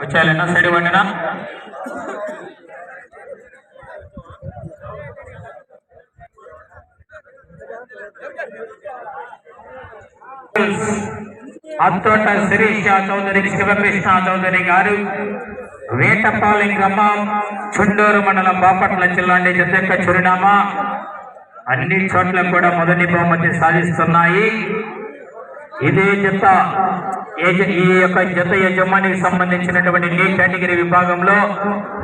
వచ్చేయాలన్నా side వండినా అత్తోట శిరీష చౌదరి శివకృష్ణ చౌదరి గారు వేటపాలెం గ్రామం చుండూరు మండలం బాపట్ల జిల్లా నుండి యొక్క చిరునామా. అన్ని చోట్ల కూడా మొదటి బహుమతి సాధిస్తున్నాయి. ఇదే జత ఈ యొక్క జత యజమానికి సంబంధించినటువంటి నీ కేటగిరీ విభాగంలో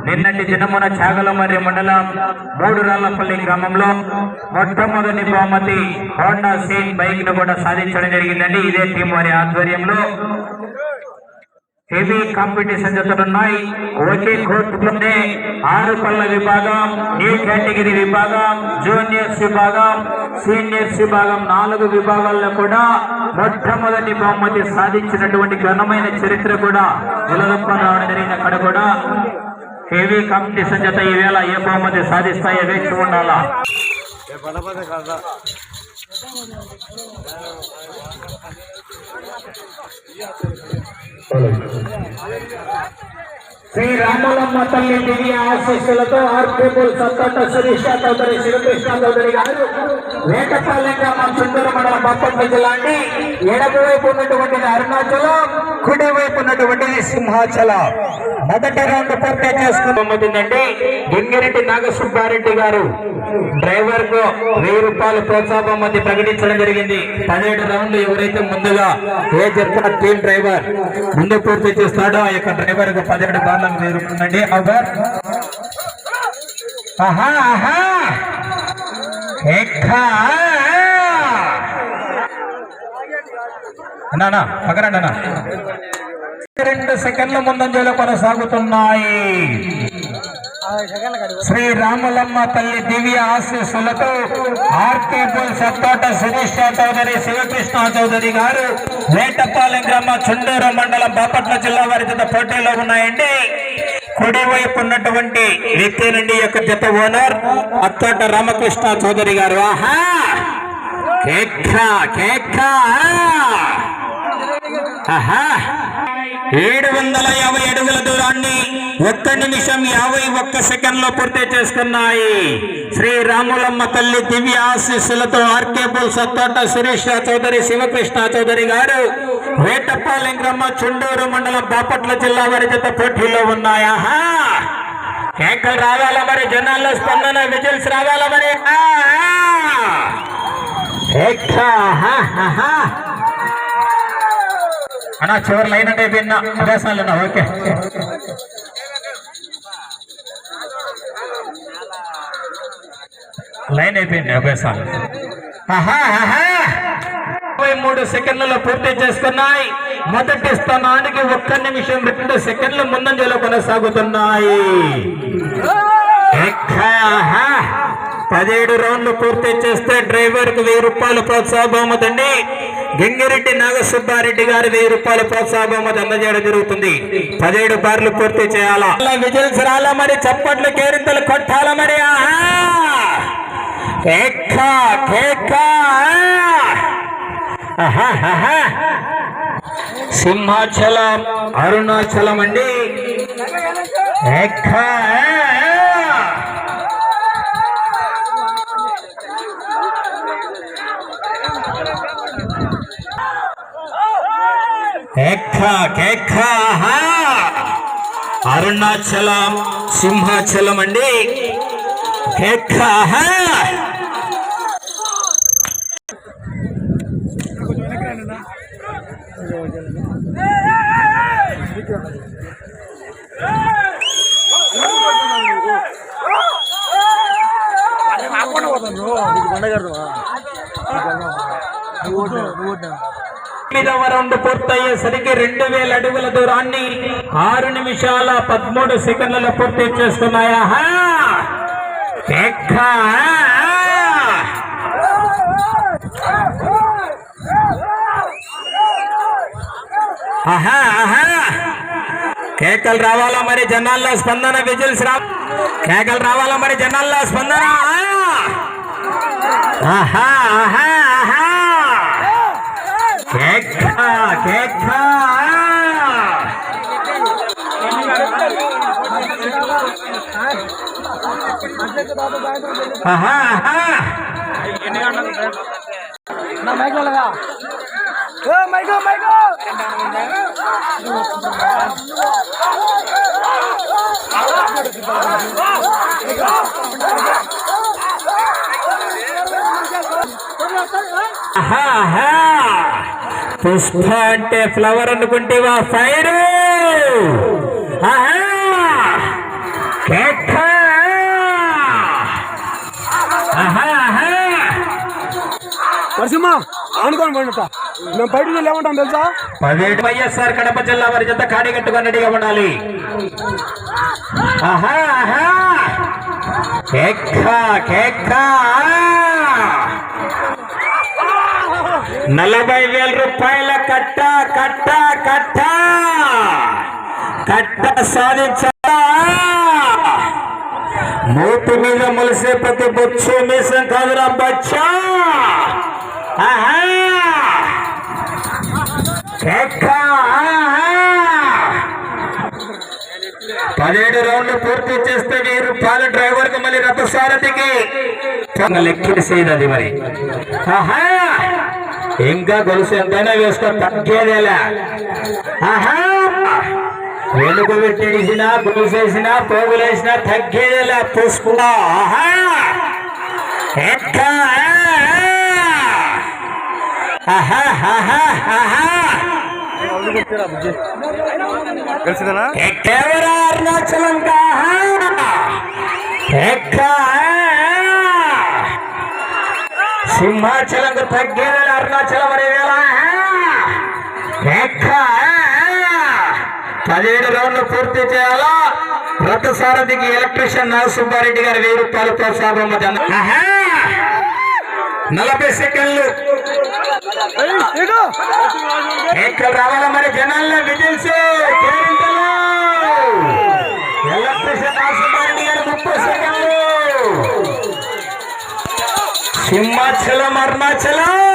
నిన్నటి దినమున చాగలమర్రి మండలం మూడు రాళ్ళపల్లి గ్రామంలో మొట్టమొదటి బహుమతి హోండా సీన్ బైక్ను కూడా సాధించడం జరిగిందండి. ఇదే టీం వారి ఆధ్వర్యంలో హెవీ కాంపిటీషన్ జరుగుతున్నాయి ఒకే కోర్టులోనే ఆరు పళ్ళ విభాగం న్యూ కేటగిరీ విభాగం జూనియర్స్ విభాగం సీనియర్స్ విభాగం నాలుగు విభాగాల్లో కూడా మొట్టమొదటి బహుమతి సాధించినటువంటి ఘనమైన చరిత్ర కూడా నిలదొక్కుని రావడం జరిగింది. అక్కడ కూడా హెవీ కాంపిటీషన్ జత ఈవేళ ఏ బహుమతి సాధిస్తాయో వేచి ఉండాలా? శ్రీ రామలమ్మ తల్లి దివ్య ఆశీస్సులతో ఆర్కేబుల్ సత్తట సురేష్ చౌదరి శివకృష్ణ చౌదరి గారు వేటపాలెం గ్రామం చుండూరు మండలం బాపట్ల జిల్లా అండి. ఎడమ వైపు ఉన్నటువంటిది అరుణాచలం కుడి వైపు ఉన్నటువంటిది సింహాచలం. మొదటి రౌండ్ పూర్తి చేసుకుంటుందండి గింగిరెడ్డి నాగసుబ్బారెడ్డి గారు డ్రైవర్కు వెయ్యి రూపాయలు ప్రోత్సాహ బహుమతి ప్రకటించడం జరిగింది. పదిహేడు రౌండ్లు ఎవరైతే ముందుగా ఏ చెప్తున్న టీం డ్రైవర్ ముందు పూర్తి చేస్తాడో ఆ యొక్క డ్రైవర్కు పదిహేడు బార్లకు వెయ్యి రూపాయలు అండి ఆహా ఆహా. అన్నా, పక్కరండి అన్నా. రెండు సెకండ్ల ముందంజలో కొనసాగుతున్నాయి. శ్రీ రామలమ్మ తల్లి దివ్య ఆశీస్సులతో ఆర్కే బుల్ సత్తోట శిరీష చౌదరి శివకృష్ణ చౌదరి గారు వేటపాలెం గ్రామ చుండూరు మండలం బాపట్ల జిల్లా వారి జత పోటీలో ఉన్నాయండి. కుడివైపు ఉన్నటువంటి వ్యక్తి నుండి యొక్క జత ఓనర్ అత్తోట రామకృష్ణ చౌదరి గారు. ఆహా! కేక్క కేక్క ఆహా! ఏడు వందల యాభై అడుగుల దూరాన్ని ఒక్క నిమిషం యాభై ఒక్క సెకండ్లో పూర్తి చేసుకున్నాయి. శ్రీ రాములమ్మ తల్లి దివ్య ఆశీస్సులతో ఆర్కేబుల్ సత్తోట శిరీష చౌదరి శివకృష్ణ చౌదరి గారు వేటపాలెం చుండూరు మండలం బాపట్ల జిల్లా వారి జత పోటీలో ఉన్నాయా. కేకలు రావాలా మరి? జనాల్లో స్పందన విజిల్స్ రావాలా మరి? హా, హా, హా. అన్నా చివరి లైన్ అంటే అయిపోయిందా అభ్యాసాలు ఓకే. లైన్ అయిపోయింది అభ్యాసాలు. ఆహా, ఆహా. ఇరవై మూడు సెకండ్లలో పూర్తి చేస్తున్నాయి. మొదటి స్థానానికి ఒక్క నిమిషం రెండు సెకండ్ల ముందంజలో కొనసాగుతున్నాయి. పదిహేడు రౌండ్లు పూర్తి చేస్తే డ్రైవర్కు వెయ్యి రూపాయలు ప్రోత్సాహం అవుతుంది గంగిరెడ్డి నాగసుబ్బారెడ్డి గారు వెయ్యి రూపాయల ప్రోత్సాహ బహుమతి అందజేయడం జరుగుతుంది. పదిహేడు బార్లు పూర్తి చేయాలా? అలా విజిల్స్ రాలా మరి చప్పట్లు కేరింతలు కొట్టాలా మరి? ఆహా! సింహాచలం అరుణాచలం అండి. ఎక్కా! అరుణాచలం సింహాచలం అండి. కేక్క ఆహా! ఎనిమిదవ రౌండ్ పూర్తయ్యేసరికి రెండు వేల అడుగుల దూరాన్ని ఆరు నిమిషాల పదమూడు సెకండ్లలో పూర్తి చేసుకున్నాయా? ఆహా ఆహా! కేకలు రావాలా మరి జనాల్లో స్పందన? విజిల్స్ రా కేకలు రావాలా మరి జనాల్లో స్పందన? ఆహా ఆహా! ఆహా కేక్క కేక్క ఆహా పుష్ప అంటే ఫ్లవర్ అనుకుంటేవా? ఫైర్! కేక! నరసింహ పండుత మేము బయట తెలుసా? పదిహేడు వైఎస్ఆర్ కడప జిల్లా వారి జత కాడి కట్టుకొని రెడీగా ఉండాలి. ఆహా! ఆహా! కేక్క నలభై వేల రూపాయల కట్ట కట్ట కట్ట. కట్ట సాధించా మూతి మీద మొలిసే ప్రతి బొచ్చు మీసం కాదురా బచ్చా. ఆహా. పదిహేడు రౌండ్లు పూర్తి చేస్తే మీరు పాల డ్రైవర్కి మళ్ళీ రథసారథికి. లెక్కేసేది అది మరి. ఆహా. ఇంకా గొలుసు ఎంతైనా వేసుకో తగ్గేదేలా. ఆహా! వెనుక పెట్టేసినా గొలుసేసినా పోగులేసినా తగ్గేదేలా పుష్ప ఆహా! ఎక్క! ఆహా! ఆహా! ఆహా! తెలిసిందనా ఎక్కేవరా అరుణాచలం కాహా ఎక్క సింహాచలం తగ్గేవేళ అరుణాచలం అనే వేళ. ఎక్క పదిహేడు రౌండ్లు పూర్తి చేయాలా? రథసారథికి ఎలక్ట్రీషియన్ నాగసుబ్బారెడ్డి గారు వెయ్యి రూపాయలు ప్రోత్సాహం ఆహా! నలభై సెకండ్లు. ఇక్కడ రావాల మరి జనాల్లో? విజిల్స్. కేరింతలు సింహాచలం అరుణాచలం ఎడబారంటే